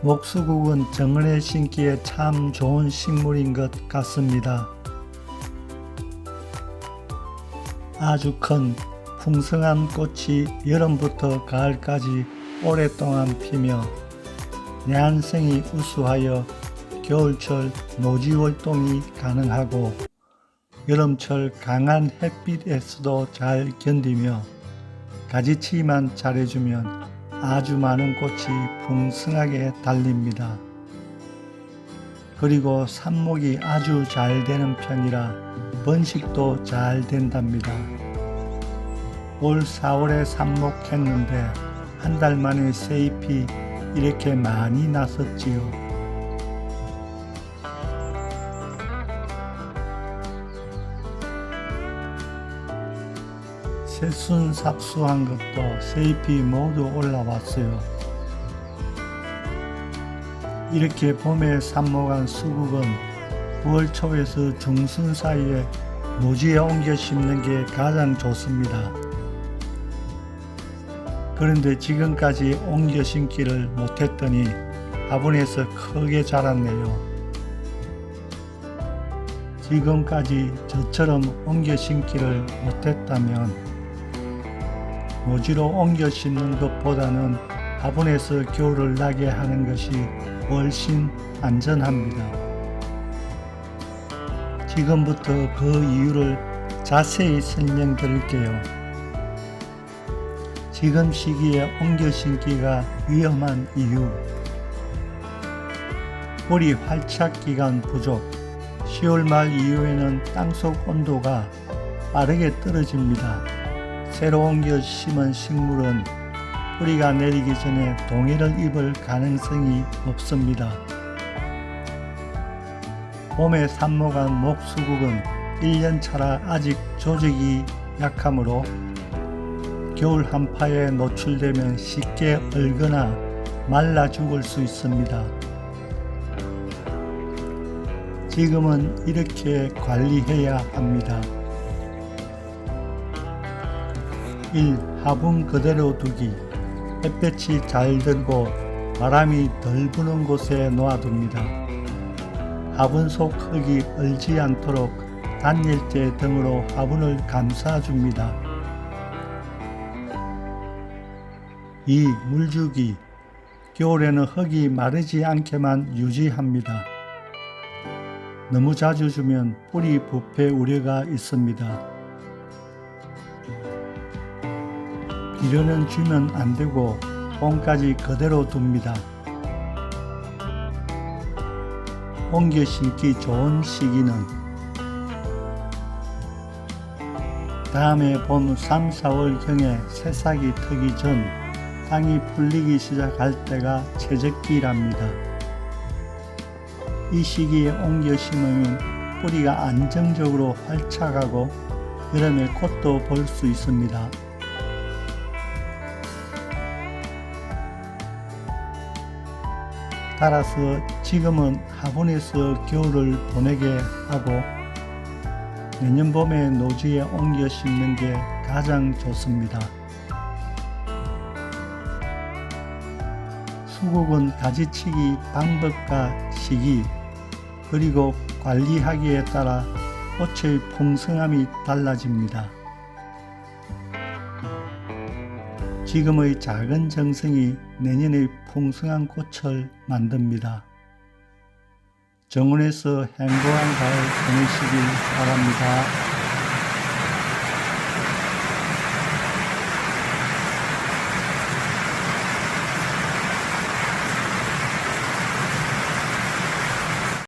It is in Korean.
목수국은 정원에 심기에 참 좋은 식물인 것 같습니다. 아주 큰 풍성한 꽃이 여름부터 가을까지 오랫동안 피며 내한성이 우수하여 겨울철 노지 활동이 가능하고 여름철 강한 햇빛에서도 잘 견디며 가지치기만 잘해주면 아주 많은 꽃이 풍성하게 달립니다. 그리고 삽목이 아주 잘 되는 편이라 번식도 잘 된답니다. 올 4월에 삽목했는데 한 달 만에 새잎이 이렇게 많이 났었지요. 새순 삽수한 것도 새잎이 모두 올라왔어요. 이렇게 봄에 삽목한 수국은 9월 초에서 중순 사이에 노지에 옮겨 심는 게 가장 좋습니다. 그런데 지금까지 옮겨 심기를 못했더니 화분에서 크게 자랐네요. 지금까지 저처럼 옮겨 심기를 못했다면 노지로 옮겨 심는 것보다는 화분에서 겨울을 나게 하는 것이 훨씬 안전합니다. 지금부터 그 이유를 자세히 설명드릴게요. 지금 시기에 옮겨 심기가 위험한 이유. 뿌리 활착 기간 부족. 10월 말 이후에는 땅속 온도가 빠르게 떨어집니다. 새로 옮겨 심은 식물은 뿌리가 내리기 전에 동해를 입을 가능성이 없습니다. 봄에 삽목한 목수국은 1년 차라 아직 조직이 약하므로 겨울 한파에 노출되면 쉽게 얼거나 말라 죽을 수 있습니다. 지금은 이렇게 관리해야 합니다. 1. 화분 그대로 두기. 햇볕이 잘 들고 바람이 덜 부는 곳에 놓아둡니다. 화분 속 흙이 얼지 않도록 단열재 등으로 화분을 감싸줍니다. 2. 물주기. 겨울에는 흙이 마르지 않게만 유지합니다. 너무 자주 주면 뿌리 부패 우려가 있습니다. 비료는 주면 안 되고 봄까지 그대로 둡니다. 옮겨 심기 좋은 시기는 다음에 봄 3, 4월경에 새싹이 트기 전 땅이 풀리기 시작할 때가 최적기랍니다. 이 시기에 옮겨 심으면 뿌리가 안정적으로 활착하고 여름에 꽃도 볼 수 있습니다. 따라서 지금은 화분에서 겨울을 보내게 하고 내년 봄에 노지에 옮겨 심는 게 가장 좋습니다. 수국은 가지치기 방법과 시기 그리고 관리하기에 따라 꽃의 풍성함이 달라집니다. 지금의 작은 정성이 내년의 풍성한 꽃을 만듭니다. 정원에서 행복한 가을 보내시길 바랍니다.